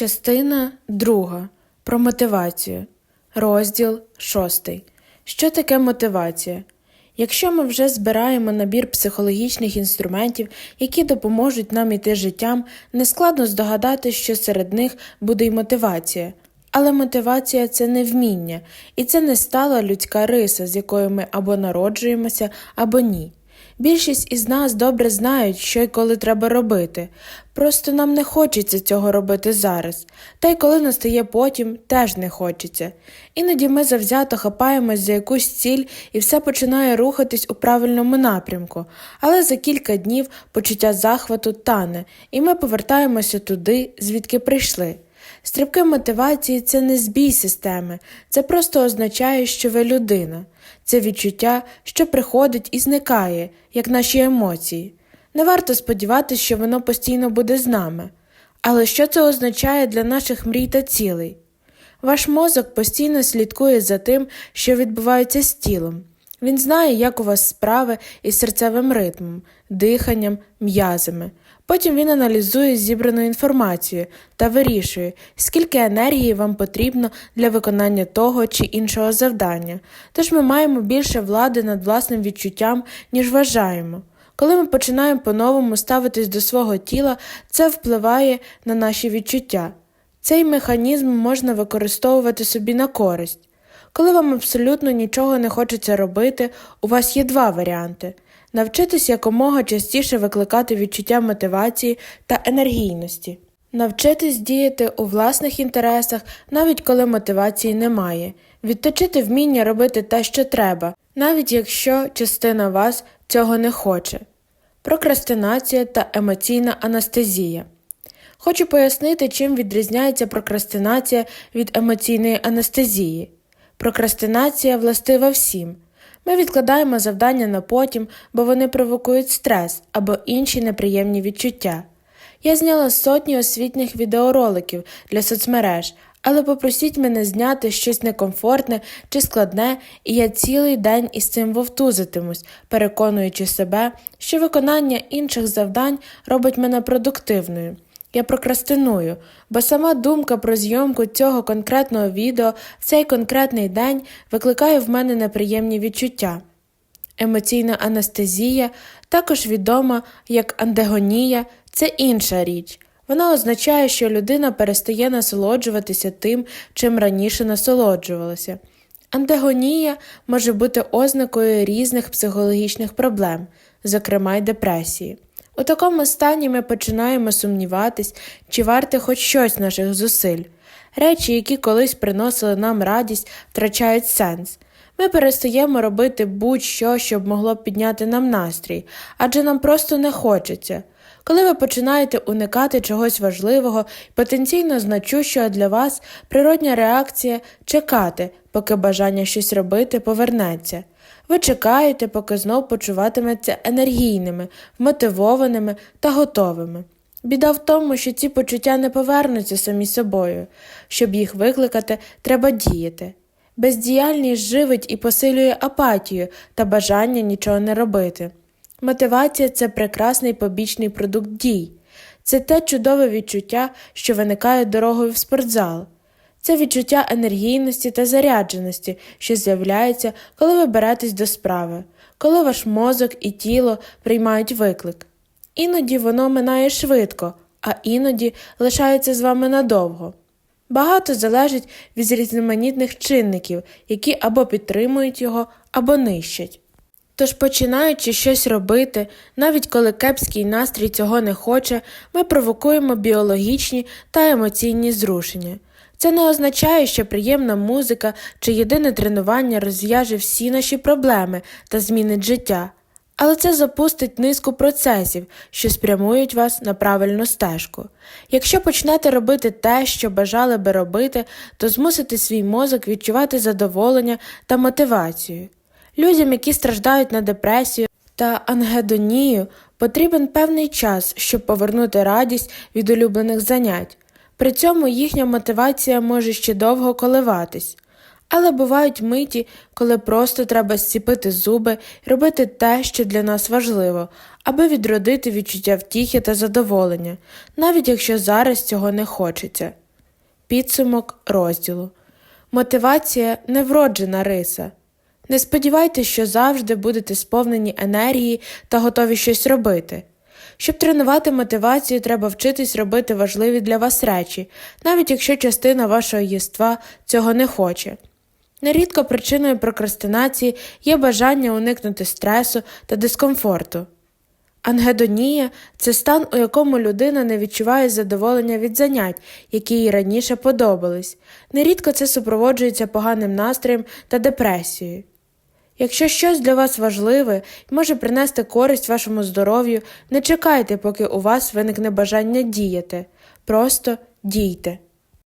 Частина друга про мотивацію. Розділ шостий. Що таке мотивація? Якщо ми вже збираємо набір психологічних інструментів, які допоможуть нам іти життям, нескладно здогадати, що серед них буде й мотивація. Але мотивація це не вміння, і це не стала людська риса, з якою ми або народжуємося, або ні. Більшість із нас добре знають, що й коли треба робити. Просто нам не хочеться цього робити зараз, та й коли настає потім, теж не хочеться. Іноді ми завзято хапаємось за якусь ціль і все починає рухатись у правильному напрямку, але за кілька днів почуття захвату тане, і ми повертаємося туди, звідки прийшли. Стрибки мотивації це не збій системи, це просто означає, що ви людина. Це відчуття, що приходить і зникає, як наші емоції. Не варто сподіватися, що воно постійно буде з нами. Але що це означає для наших мрій та цілей? Ваш мозок постійно слідкує за тим, що відбувається з тілом. Він знає, як у вас справи із серцевим ритмом, диханням, м'язами. Потім він аналізує зібрану інформацію та вирішує, скільки енергії вам потрібно для виконання того чи іншого завдання. Тож ми маємо більше влади над власним відчуттям, ніж вважаємо. Коли ми починаємо по-новому ставитись до свого тіла, це впливає на наші відчуття. Цей механізм можна використовувати собі на користь. Коли вам абсолютно нічого не хочеться робити, у вас є два варіанти навчитись якомога частіше викликати відчуття мотивації та енергійності, навчитись діяти у власних інтересах, навіть коли мотивації немає, відточити вміння робити те, що треба, навіть якщо частина вас цього не хоче. Прокрастинація та емоційна анестезія. Хочу пояснити, чим відрізняється прокрастинація від емоційної анестезії. Прокрастинація властива всім. Ми відкладаємо завдання на потім, бо вони провокують стрес або інші неприємні відчуття. Я зняла сотні освітніх відеороликів для соцмереж, але попросіть мене зняти щось некомфортне чи складне, і я цілий день із цим вовтузитимусь, переконуючи себе, що виконання інших завдань робить мене продуктивною. Я прокрастиную, бо сама думка про зйомку цього конкретного відео в цей конкретний день викликає в мене неприємні відчуття. Емоційна анестезія, також відома як андегонія, це інша річ. Вона означає, що людина перестає насолоджуватися тим, чим раніше насолоджувалася. Андегонія може бути ознакою різних психологічних проблем, зокрема й депресії. У такому стані ми починаємо сумніватись, чи варте хоч щось наших зусиль. Речі, які колись приносили нам радість, втрачають сенс. Ми перестаємо робити будь-що, щоб могло підняти нам настрій, адже нам просто не хочеться. Коли ви починаєте уникати чогось важливого потенційно значущого для вас, природня реакція чекати, поки бажання щось робити повернеться. Ви чекаєте, поки знов почуватиметься енергійними, вмотивованими та готовими. Біда в тому, що ці почуття не повернуться самі собою. Щоб їх викликати, треба діяти. Бездіяльність живить і посилює апатію та бажання нічого не робити. Мотивація це прекрасний побічний продукт дій, це те чудове відчуття, що виникає дорогою в спортзал. Це відчуття енергійності та зарядженості, що з'являється, коли ви беретесь до справи, коли ваш мозок і тіло приймають виклик. Іноді воно минає швидко, а іноді лишається з вами надовго. Багато залежить від різноманітних чинників, які або підтримують його, або нищать. Тож, починаючи щось робити, навіть коли кепський настрій цього не хоче, ми провокуємо біологічні та емоційні зрушення. Це не означає, що приємна музика чи єдине тренування розв'яже всі наші проблеми та змінить життя, але це запустить низку процесів, що спрямують вас на правильну стежку. Якщо почнете робити те, що бажали би робити, то змусите свій мозок відчувати задоволення та мотивацію. Людям, які страждають на депресію та ангедонію, потрібен певний час, щоб повернути радість від улюблених занять. При цьому їхня мотивація може ще довго коливатись. Але бувають миті, коли просто треба зціпити зуби робити те, що для нас важливо, аби відродити відчуття втіхи та задоволення, навіть якщо зараз цього не хочеться. Підсумок розділу. Мотивація не вроджена риса. Не сподівайтеся, що завжди будете сповнені енергії та готові щось робити. Щоб тренувати мотивацію, треба вчитись робити важливі для вас речі, навіть якщо частина вашого єства цього не хоче. Нерідко причиною прокрастинації є бажання уникнути стресу та дискомфорту. Ангедонія це стан, у якому людина не відчуває задоволення від занять, які їй раніше подобались. Нерідко це супроводжується поганим настроєм та депресією. Якщо щось для вас важливе і може принести користь вашому здоров'ю, не чекайте, поки у вас виникне бажання діяти. Просто дійте.